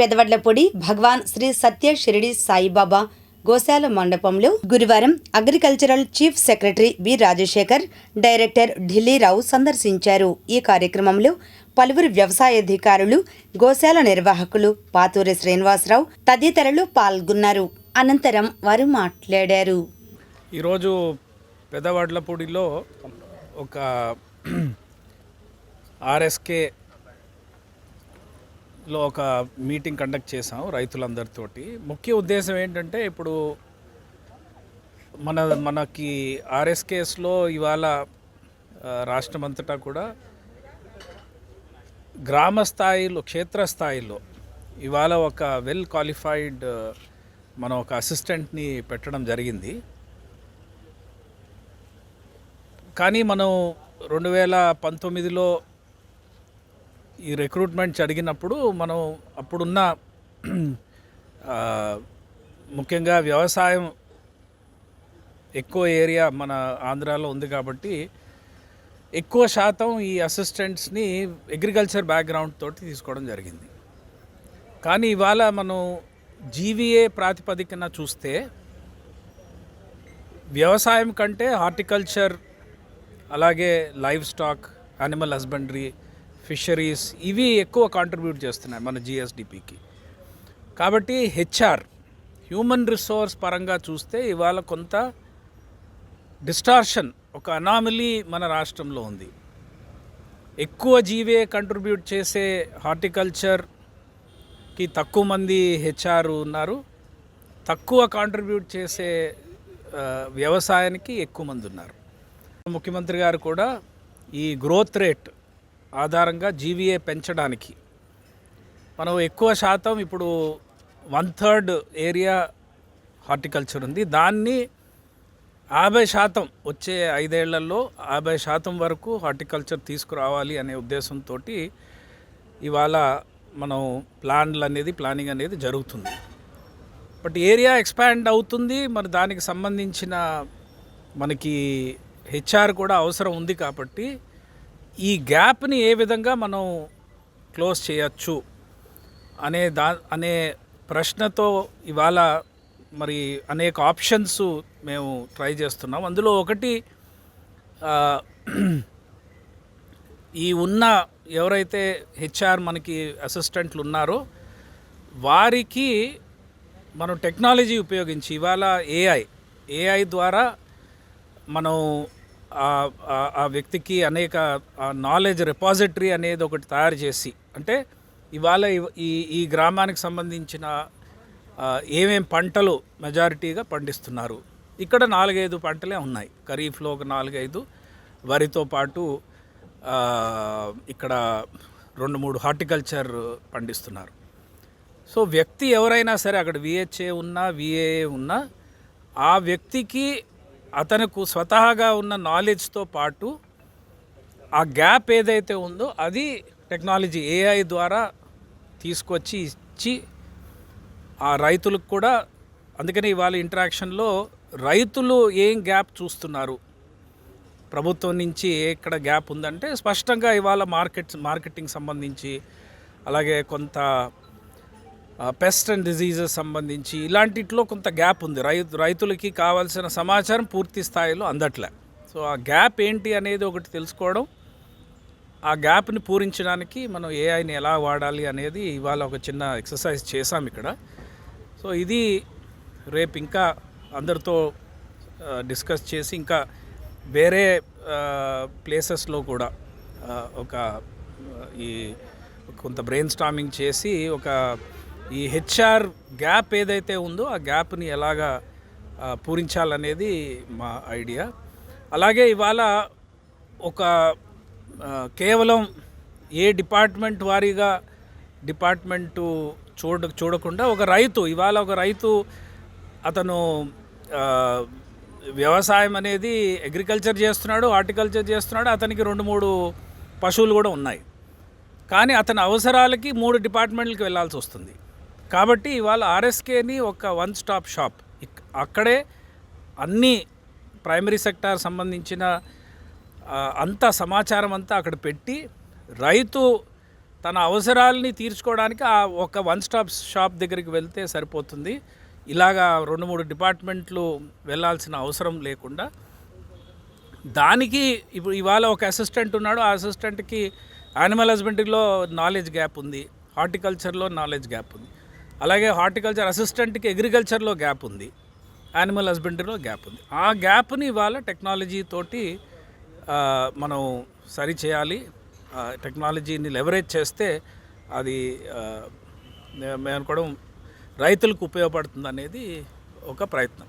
పెదవడ్లపొడి భగవాన్ శ్రీ సత్య షిరిడి సాయిబాబా గోశాల మండపంలో గురువారం agricultural chief secretary B Rajasekhar director Dilli Rao సందర్శించారు. ఈ కార్యక్రమంలో పలువురు వ్యవసాయాధికారులు గోశాల నిర్వాహకులు పాతూరి శ్రీనివాసరావు తదితరులు పాల్గొన్నారు. అనంతరం వారు మాట్లాడారు. ఈరోజు పెదవడ్లపూడిలో ఒక ఆర్ఎస్కే లో ఒక మీటింగ్ కండక్ట్ చేసాం రైతులందరితోటి. ముఖ్య ఉద్దేశం ఏంటంటే ఇప్పుడు మన మనకి ఆర్ఎస్కేస్లో ఇవాళ రాష్ట్రం రాష్ట్రమంతటా కూడా గ్రామ స్థాయిలో క్షేత్రస్థాయిలో ఇవాళ ఒక వెల్ క్వాలిఫైడ్ మనం ఒక అసిస్టెంట్ని పెట్టడం జరిగింది. కానీ మనం రెండు వేల పంతొమ్మిదిలో ఈ రిక్రూట్మెంట్ జరిగినప్పుడు మనం అప్పుడున్న ముఖ్యంగా వ్యవసాయం ఎక్కువ ఏరియా మన ఆంధ్రాలో ఉంది కాబట్టి ఎక్కువ శాతం ఈ అసిస్టెంట్స్ని అగ్రికల్చర్ బ్యాక్గ్రౌండ్ తోటి తీసుకోవడం జరిగింది. కానీ ఇవాళ మనం జీవీఏ ప్రాతిపదికన చూస్తే వ్యవసాయం కంటే హార్టికల్చర్ అలాగే livestock animal husbandry fisheries ఇవి ఎక్కువ కాంట్రిబ్యూట్ చేస్తున్నాయి మన జిఎస్డిపికి కాబట్టి హెచ్ఆర్ హ్యూమన్ రిసోర్స్ పరంగా చూస్తే ఇవాళ కొంత డిస్టార్షన్ ఒక అనామిలీ మన రాష్ట్రంలో ఉంది. ఎక్కువ జీవే కంట్రిబ్యూట్ చేసే హార్టికల్చర్కి తక్కువ మంది హెచ్ఆర్ ఉన్నారు. తక్కువ కాంట్రిబ్యూట్ చేసే వ్యవసాయానికి ఎక్కువ మంది ఉన్నారు. ముఖ్యమంత్రి గారు కూడా ఈ గ్రోత్ రేట్ ఆధారంగా జీవీఏ పెంచడానికి. మనం ఎక్కువ శాతం ఇప్పుడు వన్ థర్డ్ ఏరియా హార్టికల్చర్ ఉంది. దాన్ని యాభై శాతం వచ్చే ఐదేళ్ళలో యాభై శాతం వరకు హార్టికల్చర్ తీసుకురావాలి అనే ఉద్దేశంతో ఇవాళ మనం ప్లాన్లు అనేది ప్లానింగ్ అనేది జరుగుతుంది. బట్ ఏరియా ఎక్స్పాండ్ అవుతుంది. మరి దానికి సంబంధించిన మనకి హెచ్ఆర్ కూడా అవసరం ఉంది కాబట్టి ఈ గ్యాప్ని ఏ విధంగా మనం క్లోజ్ చేయొచ్చు అనే దా అనే ప్రశ్నతో ఇవాళ మరి అనేక ఆప్షన్స్ మేము ట్రై చేస్తున్నాం. అందులో ఒకటి ఈ ఉన్న ఎవరైతే హెచ్ఆర్ మనకి అసిస్టెంట్లు ఉన్నారో వారికి మనం టెక్నాలజీ ఉపయోగించి ఇవాళ ఏఐ ఏఐ ద్వారా మనం ఆ- వ్యక్తికి అనేక నాలెడ్జ్ రిపాజిటరీ అనేది ఒకటి తయారు చేసి అంటే ఇవాళ ఈ ఈ గ్రామానికి సంబంధించిన ఏమేం పంటలు మెజారిటీగా పండిస్తున్నారు. ఇక్కడ నాలుగైదు పంటలే ఉన్నాయి. ఖరీఫ్లో ఒక నాలుగైదు. వరితో పాటు ఇక్కడ రెండు మూడు హార్టికల్చర్ పండిస్తున్నారు. సో వ్యక్తి ఎవరైనా సరే అక్కడ విహెచ్ఏ ఉన్నా విఏఏ ఉన్నా ఆ వ్యక్తికి అతనుకు స్వతహాగా ఉన్న నాలెడ్జ్తో పాటు ఆ గ్యాప్ ఏదైతే ఉందో అది టెక్నాలజీ ఏఐ ద్వారా తీసుకొచ్చి ఇచ్చి ఆ రైతులకు కూడా అందుకని ఇవాళ ఇంటరాక్షన్లో రైతులు ఏం గ్యాప్ చూస్తున్నారు? ప్రభుత్వం నుంచి ఎక్కడ గ్యాప్ ఉందంటే స్పష్టంగా ఇవాళ మార్కెట్ మార్కెటింగ్ సంబంధించి అలాగే కొంత పెస్ట్ అండ్ డిజీజెస్ సంబంధించి ఇలాంటిట్లో కొంత గ్యాప్ ఉంది. రైతు రైతులకి కావాల్సిన సమాచారం పూర్తి స్థాయిలో అందట్లే. సో ఆ గ్యాప్ ఏంటి అనేది ఒకటి తెలుసుకోవడం ఆ గ్యాప్ని పూరించడానికి మనం ఏఐని ఎలా వాడాలి అనేది ఇవాళ ఒక చిన్న ఎక్సర్సైజ్ చేసాం ఇక్కడ. సో ఇది రేపు ఇంకా అందరితో డిస్కస్ చేసి ఇంకా వేరే ప్లేసెస్లో కూడా ఒక ఈ కొంత బ్రెయిన్ స్టామింగ్ చేసి ఒక ఈ హెచ్ఆర్ గ్యాప్ ఏదైతే ఉందో ఆ గ్యాప్ని ఎలాగా పూరించాలనేది మా ఐడియా. అలాగే ఇవాళ ఒక కేవలం ఏ డిపార్ట్మెంట్ వారీగా డిపార్ట్మెంటు చూడ చూడకుండా ఒక రైతు ఇవాళ ఒక రైతు అతను వ్యవసాయం అనేది అగ్రికల్చర్ చేస్తున్నాడు హార్టికల్చర్ చేస్తున్నాడు అతనికి రెండు మూడు పశువులు కూడా ఉన్నాయి. కానీ అతని అవసరాలకి మూడు డిపార్ట్మెంట్లకి వెళ్ళాల్సి వస్తుంది. కాబట్టి ఇవాళ ఆర్ఎస్కేని ఒక వన్ స్టాప్ షాప్. అక్కడే అన్ని ప్రైమరీ సెక్టార్ సంబంధించిన అంత సమాచారం అంతా అక్కడ పెట్టి రైతు తన అవసరాలని తీర్చుకోవడానికి ఆ ఒక వన్ స్టాప్ షాప్ దగ్గరికి వెళ్తే సరిపోతుంది. ఇలాగా రెండు మూడు డిపార్ట్మెంట్లు వెళ్ళాల్సిన అవసరం లేకుండా. దానికి ఇప్పుడు ఇవాళ ఒక అసిస్టెంట్ ఉన్నాడు. ఆ అసిస్టెంట్కి యానిమల్ హస్బెండరీలో నాలెడ్జ్ గ్యాప్ ఉంది. హార్టికల్చర్లో నాలెడ్జ్ గ్యాప్ ఉంది. అలాగే హార్టికల్చర్ అసిస్టెంట్కి అగ్రికల్చర్లో గ్యాప్ ఉంది. యానిమల్ హస్బెండరీలో గ్యాప్ ఉంది. ఆ గ్యాప్ని ఇవాళ టెక్నాలజీ తోటి మనం సరి చేయాలి. టెక్నాలజీని లెవరేజ్ చేస్తే అది మేము అనుకోవడం రైతులకు ఉపయోగపడుతుంది అనేది ఒక ప్రయత్నం.